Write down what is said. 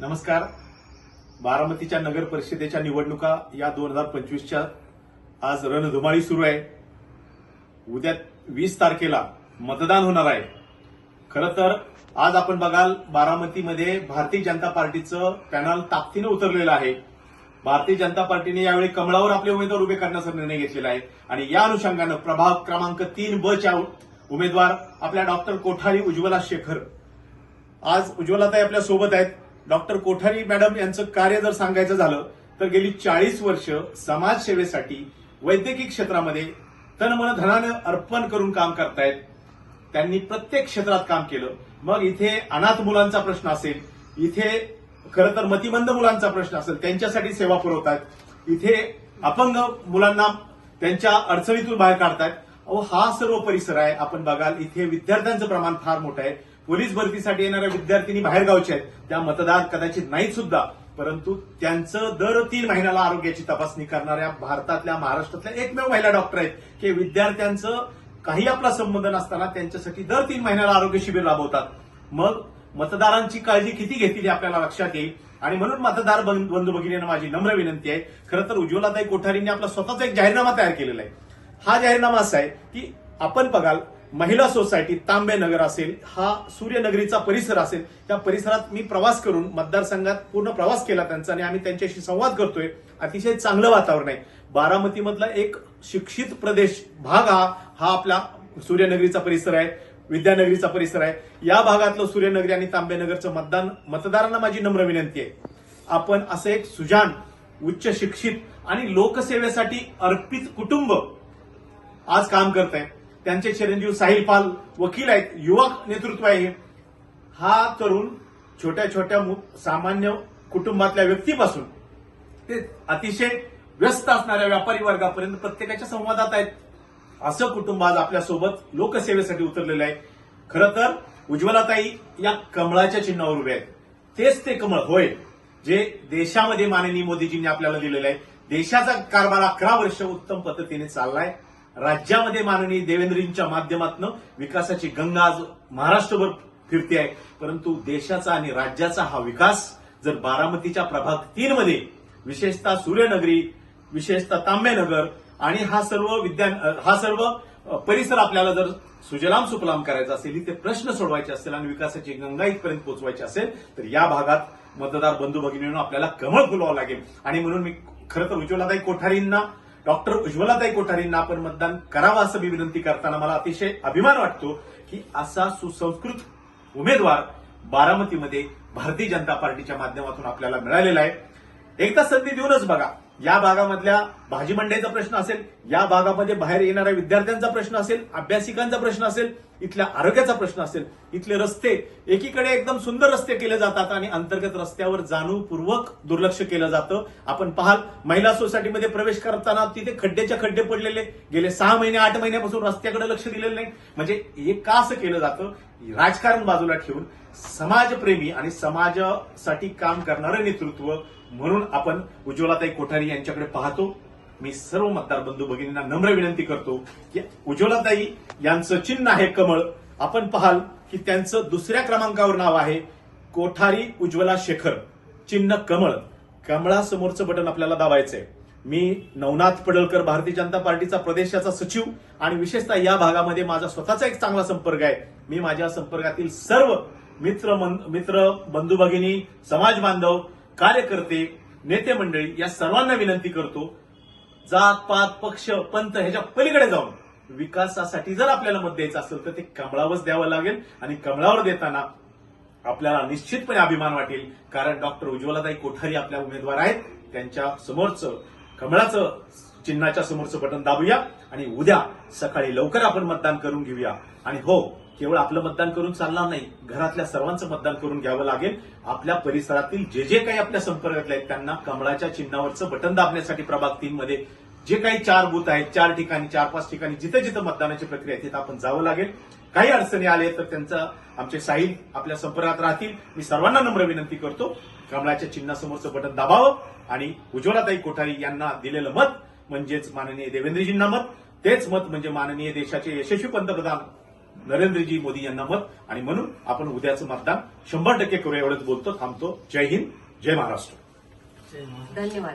नमस्कार. बारामतीच्या नगर परिषदेच्या निवडणुका या दोन हजार पंचवीसच्या आज रणधुमाळी सुरू आहे. उद्या वीस तारखेला मतदान होणार आहे. खरं तर आज आपण बघाल बारामतीमध्ये भारतीय जनता पार्टीचं पॅनल ताकदीनं उतरलेलं आहे. भारतीय जनता पार्टीने यावेळी कमळावर आपले उमेदवार उभे करण्याचा निर्णय घेतलेला आहे. आणि या अनुषंगानं प्रभाग क्रमांक तीन ब च्या उमेदवार आपल्या डॉक्टर कोठारी उज्ज्वला शेखर. आज उज्ज्वलाताई आपल्यासोबत आहेत. डॉक्टर कोठारी मॅडम यांचं कार्य जर सांगायचं झालं तर गेली चाळीस वर्ष समाजसेवेसाठी वैद्यकीय क्षेत्रामध्ये तनमन धनानं अर्पण करून काम करतायत. त्यांनी प्रत्येक क्षेत्रात काम केलं. मग इथे अनाथ मुलांचा प्रश्न असेल इथे खरं तर मतिमंद मुलांचा प्रश्न असेल त्यांच्यासाठी सेवा पुरवतात इथे अपंग मुलांना त्यांच्या अडचणीतून बाहेर काढतायत. अहो हा सर्व परिसर आहे. आपण बघाल इथे विद्यार्थ्यांचं प्रमाण फार मोठं आहे. पोलीस भरतीसाठी येणाऱ्या विद्यार्थिनी बाहेरगावच्या आहेत. त्या मतदार कदाचित नाहीत सुद्धा. परंतु त्यांचं दर तीन महिन्याला आरोग्याची तपासणी करणाऱ्या भारतातल्या महाराष्ट्रातल्या एकमेव महिला डॉक्टर आहेत. की विद्यार्थ्यांचं काही आपला संबंध नसताना त्यांच्यासाठी दर तीन महिन्याला आरोग्य शिबिर राबवतात. मग मतदारांची काळजी किती घेतील हे आपल्याला लक्षात येईल. आणि म्हणून मतदार बंधू भगिनींना माझी नम्र विनंती आहे. खरं तर उज्ज्वलाताई कोठारींनी आपला स्वतःचा एक जाहीरनामा तयार केलेला आहे. हा जाहीरनामा असा आहे की आपण बघाल महिला सोसायटी तांबे नगर असेल हा सूर्यनगरीचा परिसर असेल त्या परिसरात मी प्रवास करून मतदारसंघात पूर्ण प्रवास केला त्यांचा आणि आम्ही त्यांच्याशी संवाद करतोय. अतिशय चांगलं वातावरण आहे. बारामतीमधला एक शिक्षित प्रदेश भाग हा हा आपला सूर्यनगरीचा परिसर आहे विद्यानगरीचा परिसर आहे. या भागातलं सूर्यनगरी आणि तांबेनगरचं मतदान मतदारांना माझी नम्र विनंती आहे. आपण असं एक सुजाण उच्च शिक्षित आणि लोकसेवेसाठी अर्पित कुटुंब आज काम करत आहे त्यांचे चिरंजीव साहिल पाल वकील आहेत युवक नेतृत्व आहे हा. तरुण छोट्या छोट्या मु- सामान्य कुटुंबातल्या व्यक्तीपासून ते अतिशय व्यस्त असणाऱ्या व्यापारी वर्गापर्यंत प्रत्येकाच्या संवादात आहेत. असं कुटुंब आज आपल्यासोबत लोकसेवेसाठी उतरलेलं आहे. खरं तर उज्ज्वलाताई या कमळाच्या चिन्हावर उभे आहेत. तेच ते कमळ होय जे देशामध्ये माननीय मोदीजींनी आपल्याला दिलेलं आहे. देशाचा कारभार अकरा वर्ष उत्तम पद्धतीने चाललाय. राज्यामध्ये माननीय देवेंद्रजींच्या माध्यमातून विकासाची गंगा आज महाराष्ट्रभर फिरते आहे परंतु देशाचा आणि राज्याचा हा विकास जर बारामतीच्या प्रभाग तीन मध्ये विशेषतः सूर्यनगरी विशेषतः तांबेनगर आणि हा सर्व विद्या हा सर्व परिसर आपल्याला जर सुजलाम सुफलाम करायचा असेल इथे प्रश्न सोडवायचे असेल आणि विकासाची गंगा इथपर्यंत पोहोचवायची असेल तर या भागात मतदार बंधू भगिनींनो आपल्याला कमळ फुलवावं लागेल. आणि म्हणून मी खरं तर उज्ज्वलाताई कोठारींना डॉक्टर उज्ज्वलाताई कोठारींना आपण मतदान करावं असं मी विनंती करताना मला अतिशय अभिमान वाटतो की असा सुसंस्कृत उमेदवार बारामतीमध्ये भारतीय जनता पार्टीच्या माध्यमातून आपल्याला मिळालेला आहे. एकदा संधी देऊनच बघा. या भागामधल्या भाजी मंडईचा प्रश्न असेल या भागामध्ये बाहेर येणाऱ्या विद्यार्थ्यांचा प्रश्न असेल अभ्यासिकांचा प्रश्न असेल इथल्या आरोग्याचा प्रश्न असेल इथले रस्ते एकीकडे एकदम सुंदर रस्ते केले जातात आणि अंतर्गत रस्त्यावर जाणीवपूर्वक दुर्लक्ष केलं जातं. आपण पाहाल महिला सोसायटीमध्ये प्रवेश करताना तिथे खड्डेच्या खड्डे पडलेले गेले सहा महिने आठ महिन्यापासून रस्त्याकडे लक्ष दिलेलं नाही. म्हणजे हे का असं केलं जातं राजकारण बाजूला ठेवून समाजप्रेमी आणि समाजासाठी काम करणारं नेतृत्व म्हणून आपण उज्ज्वलाताई कोठारी यांच्याकडे पाहतो. मी सर्व मतदार बंधू भगिनींना नम्र विनंती करतो की उज्ज्वलाताई यांचं चिन्ह आहे कमळ. आपण पाहाल की त्यांचं दुसऱ्या क्रमांकावर नाव आहे कोठारी उज्ज्वला शेखर. चिन्ह कमळ. कमळासमोरचं बटन आपल्याला दाबायचंय. मी नवनाथ पडळकर भारतीय जनता पार्टीचा प्रदेशाचा सचिव आणि विशेषतः या भागामध्ये माझा स्वतःचा एक चांगला संपर्क आहे. मी माझ्या संपर्कातील सर्व मित्र मन- मित्र बंधू भगिनी समाज बांधव कार्यकर्ते नेते मंडळी या सर्वांना विनंती करतो जात पात पक्ष पंत ह्याच्या पलीकडे जाऊन विकासासाठी जर आपल्याला मत द्यायचं असेल तर ते कमळावरच द्यावं लागेल आणि कमळावर देताना आपल्याला निश्चितपणे अभिमान वाटेल. कारण डॉक्टर उज्ज्वलाताई कोठारी आपल्या उमेदवार आहेत. त्यांच्या समोरचं कमळाचं चिन्हाच्या समोरचं बटन दाबूया आणि उद्या सकाळी लवकर आपण मतदान करून घेऊया. आणि हो केवळ आपलं मतदान करून चालणार नाही घरातल्या सर्वांचं मतदान करून घ्यावं लागेल. आपल्या परिसरातील जे जे काही आपल्या संपर्कातले आहेत त्यांना कमळाच्या चिन्हावरचं बटन दाबण्यासाठी प्रभाग तीन मध्ये जे काही चार बूथ आहेत चार ठिकाणी चार पाच ठिकाणी जिथे जिथे मतदानाची प्रक्रिया आहे तिथे आपण जावं लागेल. काही अडचणी आले तर त्यांचा आमचे साहिल आपल्या संपर्कात राहतील. मी सर्वांना नम्र विनंती करतो कमळाच्या चिन्हासमोरचं बटन दाबावं आणि उज्ज्वलाताई कोठारी यांना दिलेलं मत म्हणजेच माननीय देवेंद्रजींना मत. तेच मत म्हणजे माननीय देशाचे यशस्वी पंतप्रधान नरेंद्रजी मोदी यांना मत. आणि म्हणून आपण उद्याचं मतदान शंभर टक्के करूया एवढंच बोलतो. थांबतो. जय हिंद. जय महाराष्ट्र. धन्यवाद.